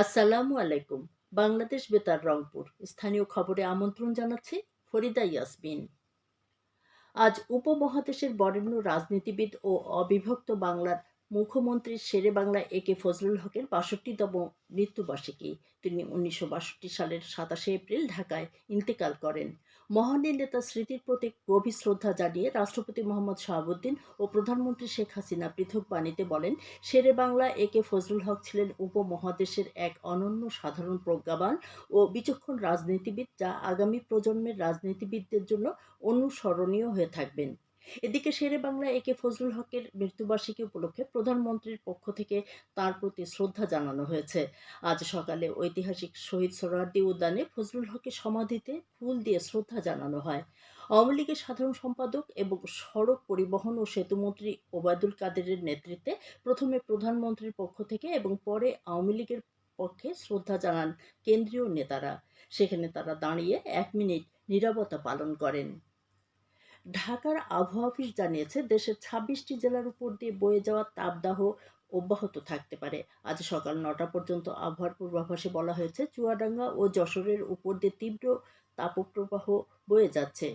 আসসালামু আলাইকুম। বাংলাদেশ বেতার রংপুর। স্থানীয় খবরে আমন্ত্রণ জানাচ্ছি ফরিদা ইয়াসমিন। আজ উপমহাদেশের বরেণ্য রাজনীতিবিদ ও অবিভক্ত বাংলার মুখ্যমন্ত্রী শেরে বাংলা এ কে ফজলুল হকের বাষট্টিতম মৃত্যুবার্ষিকী। তিনি উনিশশো বাষট্টি সালের সাতাশে এপ্রিল ঢাকায় ইন্তেকাল করেন। মহানীর নেতা স্মৃতির প্রতি গভীর শ্রদ্ধা জানিয়ে রাষ্ট্রপতি মোহাম্মদ শাহাবুদ্দিন ও প্রধানমন্ত্রী শেখ হাসিনা পৃথক বাণীতে বলেন, শেরে বাংলা এ কে ফজলুল হক ছিলেন উপমহাদেশের এক অনন্য সাধারণ প্রজ্ঞাবান ও বিচক্ষণ রাজনীতিবিদ যা আগামী প্রজন্মের রাজনীতিবিদদের জন্য অনুসরণীয় হয়ে থাকবেন। এদিকে শেরে বাংলা একে ফজলুল হকের মৃত্যুবার্ষিকী উপলক্ষে প্রধানমন্ত্রীর পক্ষ থেকে তার প্রতি শ্রদ্ধা জানানো হয়েছে। আজ সকালে ঐতিহাসিক শহীদ সোহরাওয়ার্দী উদ্যানে ফজলুল হকের সমাধিতে ফুল দিয়ে শ্রদ্ধা জানানো হয়। আওয়ামী লীগের সাধারণ সম্পাদক এবং সড়ক পরিবহন ও সেতুমন্ত্রী ওবায়দুল কাদেরের নেতৃত্বে প্রথমে প্রধানমন্ত্রীর পক্ষ থেকে এবং পরে আওয়ামী লীগের পক্ষে শ্রদ্ধা জানান কেন্দ্রীয় নেতারা। সেখানে তারা দাঁড়িয়ে এক মিনিট নীরবতা পালন করেন। ঢাকার আবহাওয়া অফিস জানিয়েছে, দেশের ছাব্বিশটি জেলার উপর দিয়ে বয়ে যাওয়া তাপদাহ অব্যাহত থাকতে পারে। আজ সকাল নটা পর্যন্ত আবহাওয়ার পূর্বাভাসে বলা হয়েছে, চুয়াডাঙ্গা ও যশোরের উপর দিয়ে তীব্র তাপপ্রবাহ বয়ে যাচ্ছে।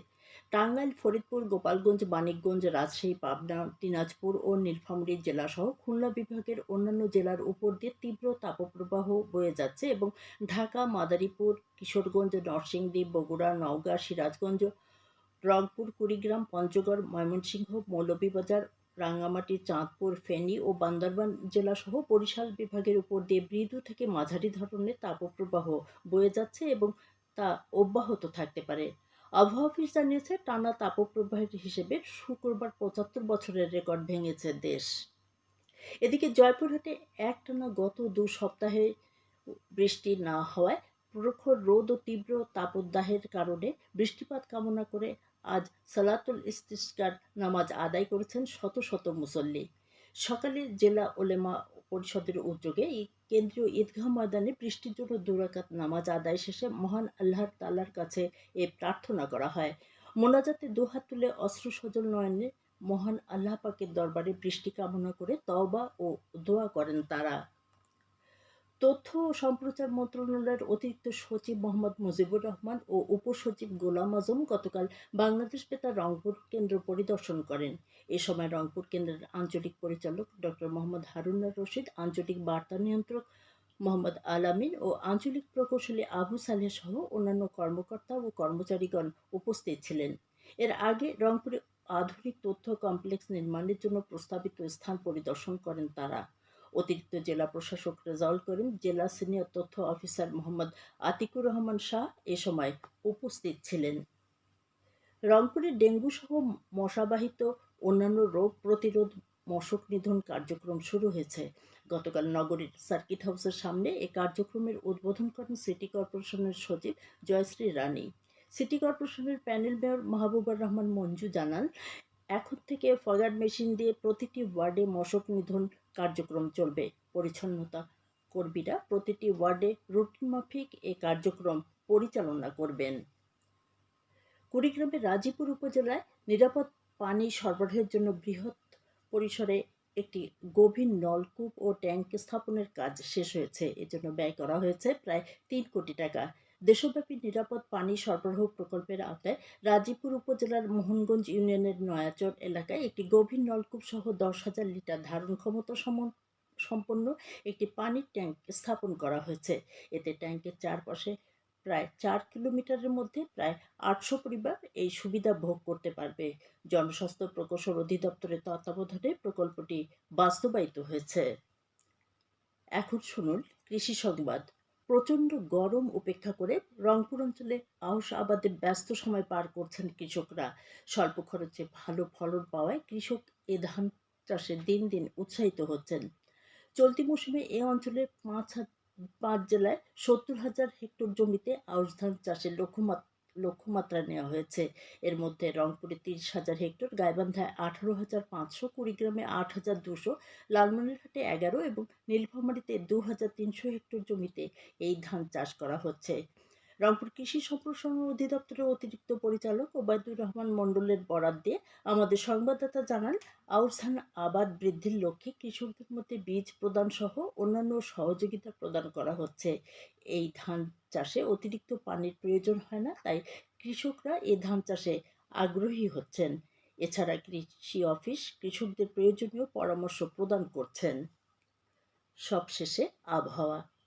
টাঙ্গাইল, ফরিদপুর, গোপালগঞ্জ, মানিকগঞ্জ, রাজশাহী, পাবনা, দিনাজপুর ও নীলফামারী জেলাসহ খুলনা বিভাগের অন্যান্য জেলার উপর দিয়ে তীব্র তাপপ্রবাহ বয়ে যাচ্ছে এবং ঢাকা, মাদারীপুর, কিশোরগঞ্জ, নরসিংদী, বগুড়া, নওগাঁ, সিরাজগঞ্জ রংপুর, কুড়িগ্রাম, পঞ্চগড়, ময়মনসিংহ, মৌলভীবাজার, রাঙ্গামাটি, চাঁদপুর, ফেনী ও বান্দরবান জেলাসহ বরিশাল বিভাগের উপর দিয়ে মৃদু থেকে মাঝারি ধরনের তাপপ্রবাহ বয়ে যাচ্ছে এবং তা অব্যাহত থাকতে পারে। আবহাওয়া অফিস জানিয়েছে, টানা তাপপ্রবাহের হিসেবে শুক্রবার পঁচাত্তর বছরের রেকর্ড ভেঙেছে দেশ। এদিকে জয়পুরহাটে একটানা গত দু সপ্তাহে বৃষ্টি না হওয়ায় প্রখর রোদ ও তীব্র তাপদাহের কারণে বৃষ্টিপাত কামনা করে আজ সালাতুল ইস্তিস্কার নামাজ আদায় করেছেন শত শত মুসল্লি। সকালে জেলা ওলেমা পরিষদের উদ্যোগে এই কেন্দ্রীয় ঈদগাহ ময়দানে বৃষ্টির জন্য দুরাকাত নামাজ আদায় শেষে মহান আল্লাহর তাল্লার কাছে এ প্রার্থনা করা হয়। মোনাজাতে দুহাত তুলে অশ্রু সজল নয়নে মহান আল্লাহ পাকের দরবারে বৃষ্টি কামনা করে তওবা ও দোয়া করেন তারা। তথ্য ও সম্প্রচার মন্ত্রণালয়ের অতিরিক্ত সচিব মোহাম্মদ মুজিবুর রহমান ও উপসচিব গোলাম আজম গতকাল বাংলাদেশ বেতার রংপুর কেন্দ্র পরিদর্শন করেন। এ সময় রংপুর কেন্দ্রের আঞ্চলিক পরিচালক ডক্টর মোহাম্মদ হারুনার রশিদ, আঞ্চলিক বার্তা নিয়ন্ত্রক মোহাম্মদ আলামিন ও আঞ্চলিক প্রকৌশলী আবু সালেহ সহ অন্যান্য কর্মকর্তা ও কর্মচারীগণ উপস্থিত ছিলেন। এর আগে রংপুরে আধুনিক তথ্য কমপ্লেক্স নির্মাণের জন্য প্রস্তাবিত স্থান পরিদর্শন করেন তারা। অতিরিক্ত জেলা প্রশাসক রেজাউল করিম, জেলা সিনিয়র তথ্য অফিসার মোহাম্মদ আতিকুর রহমান শাহ এ সময় উপস্থিত ছিলেন। রংপুরে ডেঙ্গু সহ মশাবাহিত অন্যান্য রোগ প্রতিরোধ মশক নিধন কার্যক্রম শুরু হয়েছে। গতকাল নগরীর সার্কিট হাউসের সামনে এই কার্যক্রমের উদ্বোধন করেন সিটি কর্পোরেশনের সচিব জয়শ্রী রানী। সিটি কর্পোরেশনের প্যানেল মেয়র মাহবুবুর রহমান মঞ্জু জানান এখন থেকে ফগার মেশিন দিয়ে প্রতিটি ওয়ার্ডে মশক নিধন কার্যক্রম চলবে। পরিচ্ছন্নতা কর্মীরা প্রতিটি ওয়ার্ডে রুটিন মাফিক এ কার্যক্রম পরিচালনা করবেন। কুড়িগ্রামের রাজীপুর উপজেলায় নিরাপদ পানি সরবরাহের জন্য বৃহৎ পরিসরে একটি গভীর নলকূপ ও ট্যাঙ্ক স্থাপনের কাজ শেষ হয়েছে। এজন্য ব্যয় করা হয়েছে প্রায় তিন কোটি টাকা। দেশব্যাপী নিরাপদ পানি সরবরাহ প্রকল্পের আওতায় রাজীপুর উপজেলার মোহনগঞ্জ ইউনিয়নের নয়াচর এলাকায় একটি গভীর নলকূপ সহ দশ হাজার লিটার ধারণ ক্ষমতা সম সম্পন্ন একটি পানির ট্যাঙ্ক স্থাপন করা হয়েছে। এতে ট্যাঙ্কের চারপাশে প্রায় চার কিলোমিটারের মধ্যে প্রায় আটশো পরিবার এই সুবিধা ভোগ করতে পারবে। জনস্বাস্থ্য প্রকৌশল অধিদপ্তরের তত্ত্বাবধানে প্রকল্পটি বাস্তবায়িত হয়েছে। এখন শুনুন কৃষি সংবাদ। প্রচণ্ড গরম উপেক্ষা করে রংপুর অঞ্চলে আউশ আবাদে ব্যস্ত সময় পার করছেন কৃষকরা। স্বল্প খরচে ভালো ফলন পাওয়ায় কৃষক এ ধান চাষে দিন দিন উৎসাহিত হচ্ছেন। চলতি মৌসুমে এ অঞ্চলে পাঁচ পাঁচ জেলায় সত্তর হাজার হেক্টর জমিতে আউশ ধান চাষের লক্ষ্যমাত্রা লক্ষ্যমাত্রা নেওয়া হয়েছে। এর মধ্যে রংপুরে তিরিশ হাজার হেক্টর গাইবান্ধায় আঠারো হাজার পাঁচশো কুড়িগ্রামে আট হাজার দুশো, লালমনিরহাটে এগারো এবং নীলফামারিতে দু হাজার তিনশো হেক্টর জমিতে এই ধান চাষ করা হচ্ছে। রংপুর কৃষি সম্প্রসারণ অধিদপ্তরের অতিরিক্ত পরিচালক ওবায়দুর রহমান মণ্ডলের বরাদ দিয়ে আমাদের সংবাদদাতা জানান আউশ ধান আবাদ বৃদ্ধির লক্ষ্যে কৃষকদের মধ্যে বীজ প্রদান সহ অন্যান্য সহযোগিতা প্রদান করা হচ্ছে। এই ধান চাষে অতিরিক্ত পানির প্রয়োজন হয় না, তাই কৃষকরা এ ধান চাষে আগ্রহী হচ্ছেন। এছাড়া কৃষি অফিস কৃষকদের প্রয়োজনীয় পরামর্শ প্রদান করছেন। সবশেষে আবহাওয়া।